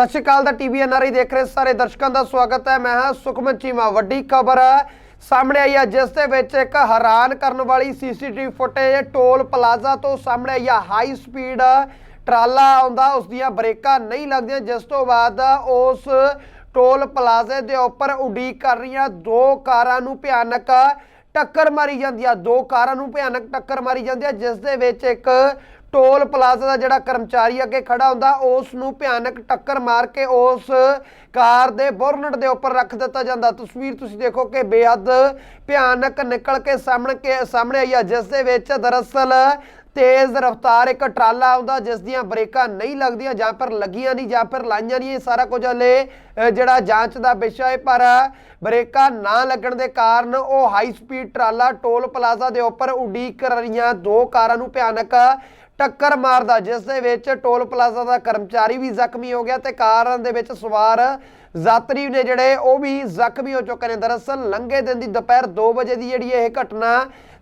ਸਤਿ ਸ਼੍ਰੀ ਅਕਾਲ ਦਾ TV NRI ਦੇਖ ਰਹੇ ਸਾਰੇ ਦਰਸ਼ਕਾਂ ਦਾ ਸਵਾਗਤ ਹੈ। ਮੈਂ ਹਾਂ ਸੁਖਮਨ ਚੀਮਾ। ਵੱਡੀ ਖਬਰ ਸਾਹਮਣੇ ਆਈ ਹੈ, ਜਿਸ ਦੇ ਵਿੱਚ ਇੱਕ ਹੈਰਾਨ ਕਰਨ ਵਾਲੀ ਸੀਸੀਟੀਵੀ ਫੁਟੇਜ ਟੋਲ ਪਲਾਜ਼ਾ ਤੋਂ ਸਾਹਮਣੇ ਆਈ ਹੈ। ਹਾਈ ਸਪੀਡ ਟਰਾਲਾ ਆਉਂਦਾ, ਉਸ ਦੀਆਂ ਬ੍ਰੇਕਾਂ ਨਹੀਂ ਲੱਗਦੀਆਂ, ਜਿਸ ਤੋਂ ਬਾਅਦ ਉਸ ਟੋਲ ਪਲਾਜ਼ੇ ਦੇ ਉੱਪਰ ਉਡੀਕ ਕਰ ਰਹੀਆਂ ਦੋ ਕਾਰਾਂ ਨੂੰ ਭਿਆਨਕ ਟੱਕਰ ਮਾਰੀ ਜਾਂਦੀ ਆ ਦੋ ਕਾਰਾਂ ਨੂੰ ਭਿਆਨਕ ਟੱਕਰ ਮਾਰੀ ਜਾਂਦੀ ਆ ਜਿਸ ਦੇ ਵਿੱਚ ਇੱਕ ਟੋਲ ਪਲਾਜ਼ਾ ਦਾ ਜਿਹੜਾ ਕਰਮਚਾਰੀ ਅੱਗੇ ਖੜਾ ਹੁੰਦਾ ਉਸ ਨੂੰ ਭਿਆਨਕ ਟੱਕਰ ਮਾਰ ਕੇ ਉਸ ਕਾਰ ਦੇ ਬੋਰਨਟ ਦੇ ਉੱਪਰ ਰੱਖ ਦਿੱਤਾ ਜਾਂਦਾ। ਤਸਵੀਰ ਤੁਸੀਂ ਦੇਖੋ ਕਿ ਬੇਹੱਦ ਭਿਆਨਕ ਨਿਕਲ ਕੇ ਸਾਹਮਣੇ ਕੇ, ਸਾਹਮਣੇ ਆਈ ਆ, ਜਿਸ ਦੇ ਵਿੱਚ ਦਰਅਸਲ ਤੇਜ਼ ਰਫ਼ਤਾਰ ਇੱਕ ਟਰਾਲਾ ਆਉਂਦਾ, ਜਿਸ ਦੀਆਂ ਬ੍ਰੇਕਾਂ ਨਹੀਂ ਲੱਗਦੀਆਂ, ਜਾਂ ਪਰ ਲੱਗੀਆਂ ਨਹੀਂ, ਜਾਂ ਫਿਰ ਲਾਈਆਂ ਨਹੀਂ, ਇਹ ਸਾਰਾ ਕੁਝ ਹਲੇ ਜਿਹੜਾ ਜਾਂਚ ਦਾ ਵਿਸ਼ਾ ਹੈ, ਪਰ ਬ੍ਰੇਕਾਂ ਨਾ ਲੱਗਣ ਦੇ ਕਾਰਨ ਉਹ ਹਾਈ ਸਪੀਡ ਟਰਾਲਾ ਟੋਲ ਪਲਾਜ਼ਾ ਦੇ ਉੱਪਰ ਉਡੀਕ ਕਰ ਰਹੀਆਂ ਦੋ ਕਾਰਾਂ ਨੂੰ ਭਿਆਨਕ ਟੱਕਰ ਮਾਰਦਾ, ਜਿਸ ਦੇ ਵਿੱਚ ਟੋਲ ਪਲਾਜ਼ਾ ਦਾ ਕਰਮਚਾਰੀ ਵੀ ਜ਼ਖਮੀ ਹੋ ਗਿਆ ਤੇ ਕਾਰਾਂ ਦੇ ਵਿੱਚ ਸਵਾਰ ਯਾਤਰੀ ਨੇ ਜਿਹੜੇ, ਉਹ ਵੀ ਜ਼ਖਮੀ ਹੋ ਚੁੱਕੇ ਨੇ। ਦਰਅਸਲ ਲੰਘੇ ਦਿਨ ਦੀ ਦੁਪਹਿਰ 2 ਵਜੇ ਦੀ ਜਿਹੜੀ ਇਹ ਘਟਨਾ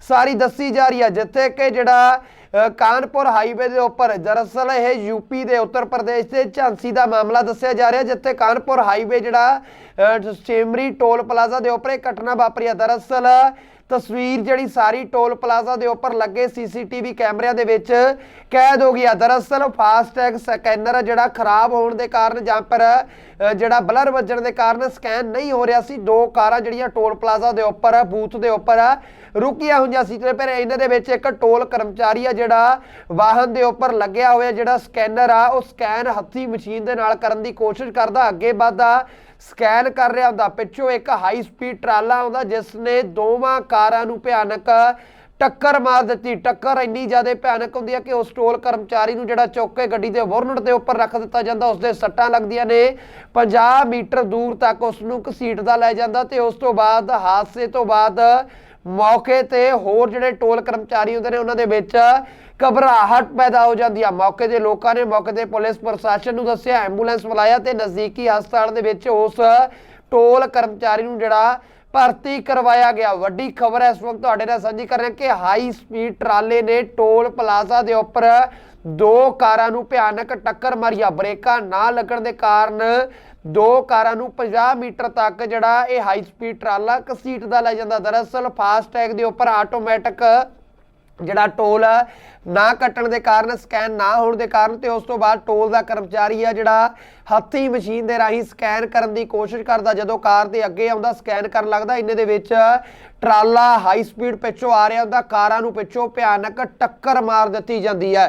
ਸਾਰੀ ਦੱਸੀ ਜਾ ਰਹੀ ਹੈ, ਜਿੱਥੇ ਕਿ ਜਿਹੜਾ ਕਾਨਪੁਰ ਹਾਈਵੇ ਦੇ ਉੱਪਰ। ਦਰਅਸਲ ਇਹ ਯੂਪੀ ਦੇ ਉੱਤਰ ਪ੍ਰਦੇਸ਼ ਦੇ ਝਾਂਸੀ ਦਾ ਮਾਮਲਾ ਦੱਸਿਆ ਜਾ ਰਿਹਾ, ਜਿੱਥੇ ਕਾਨਪੁਰ ਹਾਈਵੇ ਜਿਹੜਾ ਸੇਮਰੀ ਟੋਲ ਪਲਾਜ਼ਾ ਦੇ ਉੱਪਰ ਇਹ ਘਟਨਾ ਵਾਪਰੀ ਹੈ। ਦਰਅਸਲ ਤਸਵੀਰ ਜਿਹੜੀ ਸਾਰੀ ਟੋਲ ਪਲਾਜ਼ਾ ਦੇ ਉੱਪਰ ਲੱਗੇ ਸੀਸੀਟੀਵੀ ਕੈਮਰਿਆਂ ਦੇ ਵਿੱਚ ਕੈਦ ਹੋ ਗਿਆ ਦਰਅਸਲ ਫਾਸਟੈਗ ਸਕੈਨਰ ਜਿਹੜਾ ਖਰਾਬ ਹੋਣ ਦੇ ਕਾਰਨ ਜਾਂ ਪਰ ਜਿਹੜਾ ਬਲਰ ਵੱਜਣ ਦੇ ਕਾਰਨ ਸਕੈਨ ਨਹੀਂ ਹੋ ਰਿਹਾ ਸੀ। ਦੋ ਕਾਰਾਂ ਜਿਹੜੀਆਂ ਟੋਲ ਪਲਾਜ਼ਾ ਦੇ ਉੱਪਰ, ਬੂਥ ਦੇ ਉੱਪਰ ਰੁਕੀਆਂ ਹੋਈਆਂ ਸੀ। ਤੇ ਫਿਰ ਇਹਨਾਂ ਦੇ ਵਿੱਚ ਇੱਕ ਟੋਲ ਕਰਮਚਾਰੀ ਆ ਜਿਹੜਾ ਵਾਹਨ ਦੇ ਉੱਪਰ ਲੱਗਿਆ ਹੋਇਆ ਜਿਹੜਾ ਸਕੈਨਰ ਆ, ਉਹ ਸਕੈਨ ਹੱਥੀ ਮਸ਼ੀਨ ਦੇ ਨਾਲ ਕਰਨ ਦੀ ਕੋਸ਼ਿਸ਼ ਕਰਦਾ, ਅੱਗੇ ਵੱਧਦਾ ਸਕੈਨ ਕਰ ਰਿਹਾ ਹੁੰਦਾ। ਪਿੱਛੋਂ ਇੱਕ ਹਾਈ ਸਪੀਡ ਟਰਾਲਾ ਆਉਂਦਾ, ਜਿਸ ਨੇ ਦੋਵਾਂ ਕਾਰਾਂ ਨੂੰ ਭਿਆਨਕ ਟੱਕਰ ਮਾਰ ਦਿੱਤੀ। ਟੱਕਰ ਇੰਨੀ ਜ਼ਿਆਦਾ ਭਿਆਨਕ ਹੁੰਦੀ ਹੈ ਕਿ ਉਸ ਟੋਲ ਕਰਮਚਾਰੀ ਨੂੰ ਜਿਹੜਾ ਚੁੱਕ ਕੇ ਗੱਡੀ ਦੇ ਵਰਨਟ ਦੇ ਉੱਪਰ ਰੱਖ ਦਿੱਤਾ ਜਾਂਦਾ ਉਸ ਦੇ ਸੱਟਾਂ ਲੱਗਦੀਆਂ ਨੇ। 50 ਮੀਟਰ ਦੂਰ ਤੱਕ ਉਸ ਨੂੰ ਘਸੀਟਦਾ ਲੈ ਜਾਂਦਾ ਤੇ ਉਸ ਤੋਂ ਬਾਅਦ ਹਾਦਸੇ ਤੋਂ ਬਾਅਦ ਮੌਕੇ ਤੇ ਹੋਰ ਜਿਹੜੇ ਟੋਲ ਕਰਮਚਾਰੀ ਹੁੰਦੇ ਨੇ, ਉਹਨਾਂ ਦੇ ਵਿੱਚ ਘਬਰਾਹਟ ਪੈਦਾ ਹੋ ਜਾਂਦੀ ਆ। ਮੌਕੇ ਦੇ ਲੋਕਾਂ ਨੇ ਮੌਕੇ ਤੇ ਪੁਲਿਸ ਪ੍ਰਸ਼ਾਸਨ ਨੂੰ ਦੱਸਿਆ, ਐਂਬੂਲੈਂਸ ਬੁਲਾਇਆ ਤੇ ਨਜ਼ਦੀਕੀ ਹਸਪਤਾਲ ਦੇ ਵਿੱਚ ਉਸ ਟੋਲ ਕਰਮਚਾਰੀ ਨੂੰ ਜਿਹੜਾ ਭਰਤੀ ਕਰਵਾਇਆ ਗਿਆ। ਵੱਡੀ ਖਬਰ ਇਸ ਵਕਤ ਤੁਹਾਡੇ ਨਾਲ ਸਾਂਝੀ ਕਰ ਰਹੇ ਕਿ ਹਾਈ ਸਪੀਡ ਟਰਾਲੇ ਨੇ ਟੋਲ ਪਲਾਜ਼ਾ ਦੇ ਉੱਪਰ ਦੋ ਕਾਰਾਂ ਨੂੰ ਭਿਆਨਕ ਟੱਕਰ ਮਾਰੀ। ਆ ਬ੍ਰੇਕਾਂ ਨਾ ਲੱਗਣ ਦੇ ਕਾਰਨ ਦੋ ਕਾਰਾਂ ਨੂੰ 50 ਮੀਟਰ ਤੱਕ ਜਿਹੜਾ ਇਹ ਹਾਈ ਸਪੀਡ ਟਰਾਲਾ ਘਸੀਟਦਾ ਲੈ ਜਾਂਦਾ। ਦਰਅਸਲ ਫਾਸਟੈਗ ਦੇ ਉੱਪਰ ਆਟੋਮੈਟਿਕ ਜਿਹੜਾ ਟੋਲ ਆ, ਨਾ ਕੱਟਣ ਦੇ ਕਾਰਨ ਸਕੈਨ ਨਾ ਹੋਣ ਦੇ ਕਾਰਨ ਤੇ ਉਸ ਤੋਂ ਬਾਅਦ ਟੋਲ ਦਾ ਕਰਮਚਾਰੀ ਆ ਜਿਹੜਾ ਹੱਥੀ ਮਸ਼ੀਨ ਦੇ ਰਾਹੀਂ ਸਕੈਨ ਕਰਨ ਦੀ ਕੋਸ਼ਿਸ਼ ਕਰਦਾ ਜਦੋਂ ਕਾਰ ਦੇ ਅੱਗੇ ਆਉਂਦਾ ਸਕੈਨ ਕਰਨ ਲੱਗਦਾ ਇੰਨੇ ਦੇ ਵਿੱਚ ਟਰਾਲਾ ਹਾਈ ਸਪੀਡ ਪਿੱਛੋਂ ਆ ਰਿਹਾ ਹੁੰਦਾ ਕਾਰਾਂ ਨੂੰ ਪਿੱਛੋਂ ਭਿਆਨਕ ਟੱਕਰ ਮਾਰ ਦਿੱਤੀ ਜਾਂਦੀ ਹੈ।